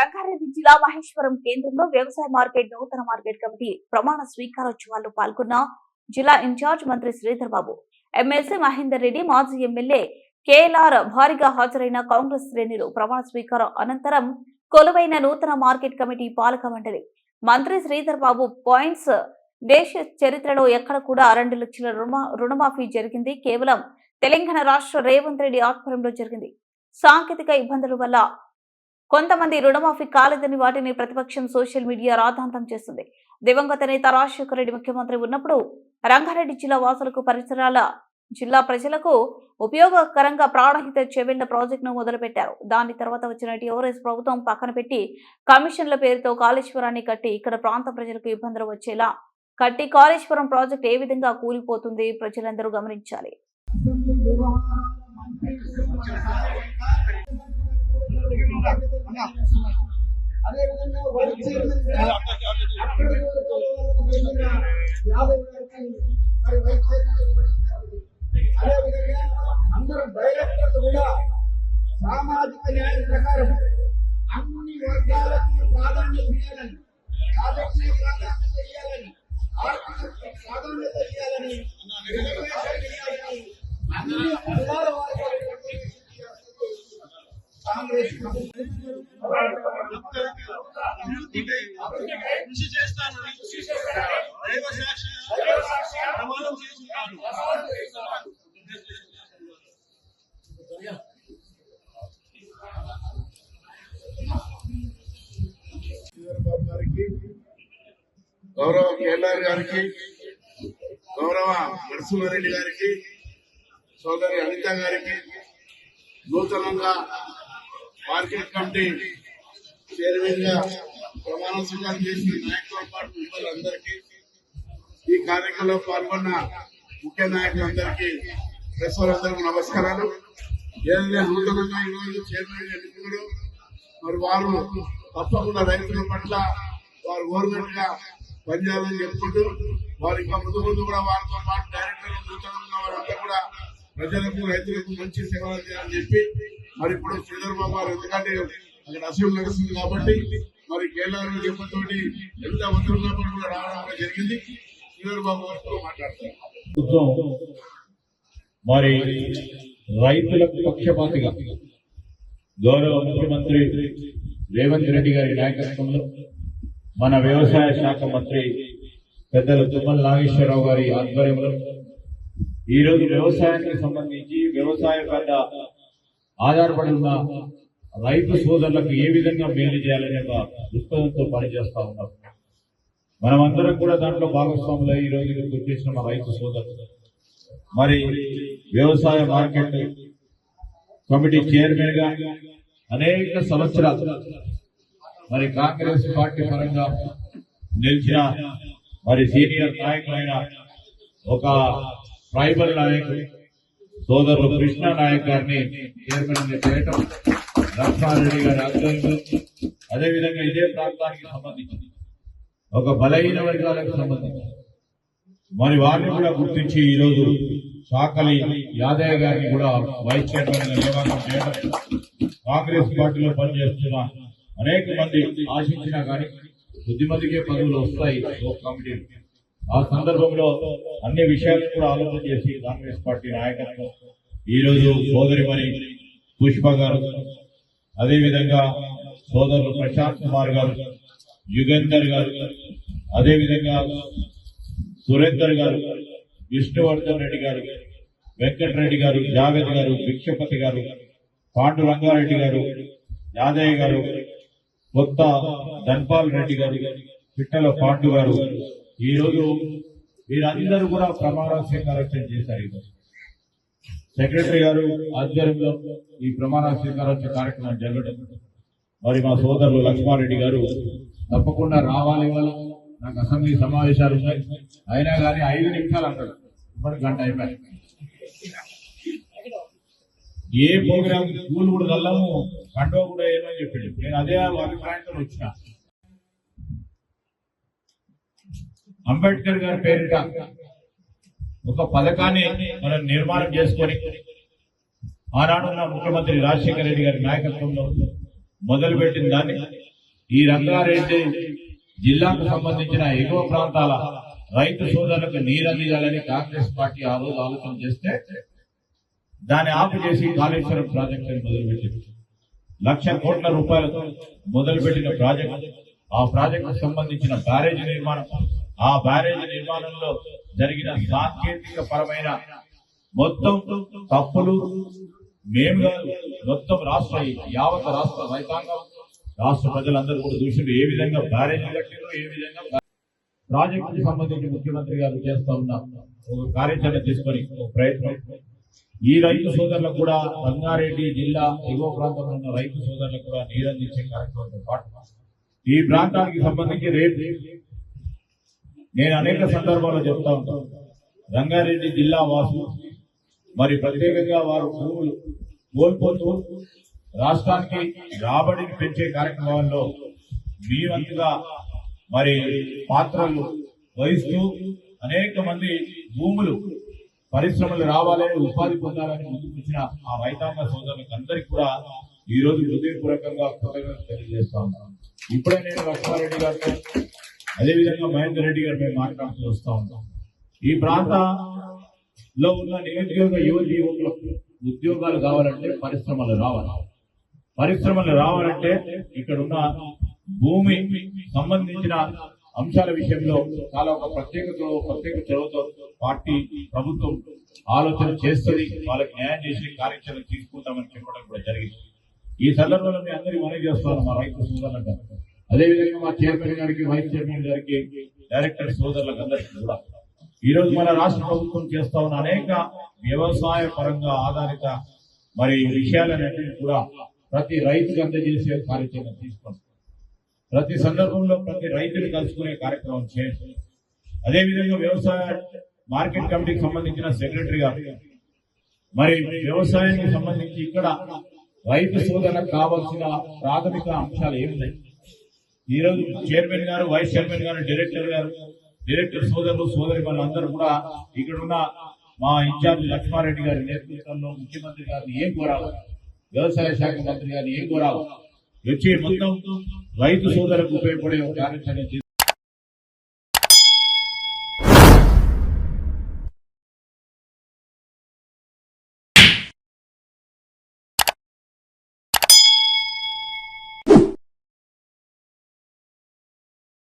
రంగారెడ్డి జిల్లా మహేశ్వరం కేంద్రంలో వ్యవసాయ మార్కెట్ నూతన మార్కెట్ కమిటీ ప్రమాణ స్వీకారోత్సవాల్లో పాల్గొన్న జిల్లా ఇన్ఛార్జ్ మంత్రి శ్రీధర్ బాబు. ఎమ్మెల్సీ మహేందర్ రెడ్డి మాజీ ఎమ్మెల్యే కేఎల్ఆర్ భారీగా హాజరైన కాంగ్రెస్ శ్రేణులు ప్రమాణ స్వీకారం అనంతరం కొలువైన నూతన మార్కెట్ కమిటీ పాలక మండలి. మంత్రి శ్రీధర్ బాబు పాయింట్స్ దేశ చరిత్రలో ఎక్కడ కూడా రెండు లక్షల రుణ రుణమాఫీ జరిగింది. కేవలం తెలంగాణ రాష్ట్ర రేవంత్ రెడ్డి ఆధ్వర్యంలో జరిగింది. సాంకేతిక ఇబ్బందుల వల్ల కొంతమంది రుణమాఫీ కాలేదని వాటిని ప్రతిపక్షం సోషల్ మీడియా రాద్ధాంతం చేస్తుంది. దివంగత నేత రాజశేఖర రెడ్డి ముఖ్యమంత్రి ఉన్నప్పుడు రంగారెడ్డి జిల్లా వాసులకు పరిసరాల జిల్లా ప్రజలకు ఉపయోగకరంగా ప్రాణహిత చెవెళ్ళ ప్రాజెక్టును మొదలుపెట్టారు. దాని తర్వాత వచ్చిన టీఆర్ఎస్ ప్రభుత్వం పక్కన పెట్టి కమిషన్ల పేరుతో కాళేశ్వరాన్ని కట్టి ఇక్కడ ప్రాంత ప్రజలకు ఇబ్బందులు వచ్చేలా కట్టి కాళేశ్వరం ప్రాజెక్టు ఏ విధంగా కూలిపోతుంది ప్రజలందరూ గమనించాలి. అదేవిధంగా వైస్ చైర్మన్ అక్కడ యాభై వరకు మరి వైస్ చైర్మన్గా పనిచేశారు. అదేవిధంగా అందరు డైరెక్టర్లు కూడా సామాజిక న్యాయం ప్రకారం అన్ని వర్గాలకు ప్రాధాన్యత ఇవ్వాలని రాజకీయ ప్రాధాన్యత ఇవ్వాలని ఆర్థిక ప్రాధాన్యత ఇవ్వాలని అన్ని వారికి కాంగ్రెస్ కృషి చేస్తాను దైవ సాక్షి ప్రమాణం చేస్తున్నాను చంద్రబాబు గారికి గౌరవ కేఎల్ఆర్ గారికి గౌరవ నరసింహారెడ్డి గారికి సోదరి అనిత గారికి నూతనంగా మార్కెట్ కమిటీ చైర్మన్గా ప్రమాణ స్వీకారం చేసిన నాయకులతో పాటు మిమ్మల్ని ఈ కార్యక్రమంలో పాల్గొన్న ముఖ్య నాయకులందరికీ ప్రెస్ వారందరికీ నమస్కారాలు. ఏదైనా నూతనంగా ఈరోజు చైర్మన్ ఎన్నుకున్నాడు మరి వారు తప్పకుండా రైతుల పట్ల వారు గవర్నమెంట్గా పనిచేయాలని చెప్పుకుంటూ వారి ఇంకా ముందు ముందు కూడా వారితో పాటు డైరెక్టర్ నూతనంగా వారంతా కూడా ప్రజలకు రైతులకు మంచి సేవలు చేయాలని చెప్పి మరి ఇప్పుడు శ్రీధర్ బాబు గారు ఎందుకంటే అక్కడ అసెంబ్లీ నడుస్తుంది కాబట్టి మరి కేరళ చెప్పతోటి ఎంత అవసరంగా కూడా రావడం జరిగింది. శ్రీధర్ బాబు గారితో మాట్లాడతారు. మరి రైతులకు పక్షపాతిగా గౌరవ ముఖ్యమంత్రి రేవంత్ రెడ్డి గారి నాయకత్వంలో మన వ్యవసాయ శాఖ మంత్రి పెద్దలు తుమ్మల నాగేశ్వరరావు గారి ఆధ్వర్యంలో ఈరోజు వ్యవసాయానికి సంబంధించి వ్యవసాయ పట్ల ఆధారపడి ఉన్న రైతు సోదరులకు ఏ విధంగా మేలు చేయాలనే ఒక దృక్పథంతో పనిచేస్తా ఉన్నాం. మనమందరం కూడా దాంట్లో భాగస్వాములు ఈ రోజు గుర్తించిన మా రైతు సోదరులు. మరి వ్యవసాయ మార్కెట్ కమిటీ చైర్మన్గా అనేక సంవత్సరాలు మరి కాంగ్రెస్ పార్టీ పరంగా నిలిచిన మరి సీనియర్ నాయకులైన ఒక ట్రైబల్ నాయకుడు సోదరులు కృష్ణ నాయక్ గారిని చైర్మన్ చేయటం లక్ష్మారెడ్డి గారి ఆధ్వర్యంలో. అదేవిధంగా ఇదే ప్రాంతానికి సంబంధించింది. ఒక బలహీన వర్గాలకు సంబంధించింది. మరి వారిని కూడా గుర్తించి ఈ రోజు యాదయ్య గారిని కూడా వైస్ చైర్మన్ నియామకం చేయడం కాంగ్రెస్ పార్టీలో పనిచేస్తున్న అనేక మంది ఆశించినా కానీ కొద్దిమందికే పదవులు వస్తాయి కమిటీ ఆ సందర్భంలో అన్ని విషయాలను కూడా ఆలోచన చేసి కాంగ్రెస్ పార్టీ నాయకత్వం ఈ రోజు సోదరిమణి పుష్ప గారు అదేవిధంగా సోదరులు ప్రశాంత్ కుమార్ గారు యుగేందర్ గారు అదేవిధంగా సురేందర్ గారు విష్ణువర్ధన్ రెడ్డి గారు వెంకటరెడ్డి గారు జావేద్ గారు భిక్షపతి గారు పాండు రంగారెడ్డి గారు యాదయ్య గారు కొత్త ధన్పాల్ రెడ్డి గారు పిట్టల పాండు గారు ఈరోజు వీరందరూ కూడా ప్రమాణ స్వీకారోత్సవం చేశారు ఈరోజు. సెక్రటరీ గారు ఆధ్వర్యంలో ఈ ప్రమాణ స్వీకారోత్సవ కార్యక్రమం జరగడం. మరి మా సోదరులు లక్ష్మారెడ్డి గారు తప్పకుండా రావాలి ఇవాళ. నాకు అసెంబ్లీ సమావేశాలు ఉన్నాయి. అయినా కానీ ఐదు నిమిషాలు అంటాడు. ఇప్పుడు గంట అయిపోయి ఏ ప్రోగ్రామ్ స్కూల్ కూడా వెళ్ళము కండో కూడా ఏమని చెప్పాడు. నేను అదే అభిప్రాయంతో వచ్చిన. అంబేద్కర్ గారి పేరిట ఒక పథకాన్ని మనం నిర్మాణం చేసుకొని ఆనాడు ముఖ్యమంత్రి రాజశేఖర రెడ్డి గారి నాయకత్వంలో మొదలుపెట్టిన దాన్ని ఈ రంగారెడ్డి జిల్లాకు సంబంధించిన ఎగువ ప్రాంతాల రైతు సోదరులకు నీరు అందించాలని కాంగ్రెస్ పార్టీ ఆ రోజు ఆలోచన చేస్తే దాన్ని ఆపు చేసి కాళేశ్వరం ప్రాజెక్టును మొదలుపెట్టింది. లక్ష కోట్ల రూపాయలతో మొదలుపెట్టిన ప్రాజెక్టు. ఆ ప్రాజెక్టుకు సంబంధించిన బ్యారేజ్ నిర్మాణం ఆ బ్యారేజ్ నిర్మాణంలో జరిగిన సాంకేతిక పరమైన మొత్తం తప్పులు మేము మొత్తం రాష్ట్ర యావత్ రాష్ట్ర రైతాంగం రాష్ట్ర ప్రజలందరూ కూడా చూసి ఏ విధంగా బ్యారేజ్ కట్టిందో ఏ విధంగా ప్రాజెక్టుకు సంబంధించి ముఖ్యమంత్రి గారు చేస్తా ఉన్న ఒక కార్యాచరణ తీసుకొని ప్రయత్నం. ఈ రైతు సోదరులకు కూడా రంగారెడ్డి జిల్లా ఎగువ ప్రాంతంలో ఉన్న రైతు సోదరులకు కూడా నీరందించే కార్యక్రమంతో పాటు ఈ ప్రాంతానికి సంబంధించి రేపు నేను అనేక సందర్భాల్లో చెప్తా ఉంటాను రంగారెడ్డి జిల్లా వాసులు. మరి ప్రత్యేకంగా వారు భూములు కోల్పోతూ రాష్ట్రానికి రాబడిని పెంచే కార్యక్రమంలో మీ వంతుగా మరి పాత్రలు వహిస్తూ అనేక మంది భూములు పరిశ్రమలు రావాలని ఉపాధి పొందాలని ముందుకొచ్చిన ఆ రైతాంగ సోదరులకు అందరికీ కూడా ఈ రోజు హృదయపూర్వకంగా కృతజ్ఞతలు తెలియజేస్తా ఉన్నాను. ఇప్పుడే నేను లక్ష్మారెడ్డి గారితో అదేవిధంగా మహేందర్ రెడ్డి గారు మేము మాట్లాడుతూ వస్తా ఉంటాం. ఈ ప్రాంతంలో ఉన్న నిరుద్యోగ యువతి యువకులకు ఉద్యోగాలు కావాలంటే పరిశ్రమలు రావాలి. పరిశ్రమలు రావాలంటే ఇక్కడ ఉన్న భూమి సంబంధించిన అంశాల విషయంలో చాలా ఒక ప్రత్యేకత ప్రత్యేక చొరవతో పార్టీ ప్రభుత్వం ఆలోచన చేస్తుంది. వాళ్ళకి న్యాయం చేసి కార్యాచరణ తీసుకుంటామని చెప్పడం కూడా జరిగింది. ఈ సందర్భంలో మీ అందరికీ మనవి చేస్తాను మా రైతు సోదరులకు అదేవిధంగా మా చైర్మన్ గారికి వైస్ చైర్మన్ గారికి డైరెక్టర్ సోదరులకు అందరికీ కూడా ఈ రోజు మన రాష్ట్ర ప్రభుత్వం చేస్తా ఉన్న అనేక వ్యవసాయ పరంగా ఆధారిత మరి విషయాలన్నింటినీ కూడా ప్రతి రైతుకు అందజేసే కార్యాచరణ తీసుకోండి ప్రతి సందర్భంలో ప్రతి రైతుని కలుసుకునే కార్యక్రమం చేయండి. అదేవిధంగా వ్యవసాయ మార్కెట్ కమిటీకి సంబంధించిన సెక్రటరీ గారు మరి వ్యవసాయానికి సంబంధించి ఇక్కడ రైతు సోదరులకు కావాల్సిన ప్రాథమిక అంశాలు ఏమున్నాయి? ఈరోజు చైర్మన్ గారు వైస్ చైర్మన్ గారు డైరెక్టర్ గారు డైరెక్టర్ సోదరులు సోదరి వాళ్ళందరూ కూడా ఇక్కడ ఉన్న మా ఇన్ఛార్జ్ లక్ష్మారెడ్డి గారి నేతృత్వంలో ముఖ్యమంత్రి గారిని ఏం కోరాలి వ్యవసాయ శాఖ మంత్రి గారిని ఏం కోరాలి వచ్చి మొత్తం రైతు సోదరులకు ఉపయోగపడే కార్యాచరణ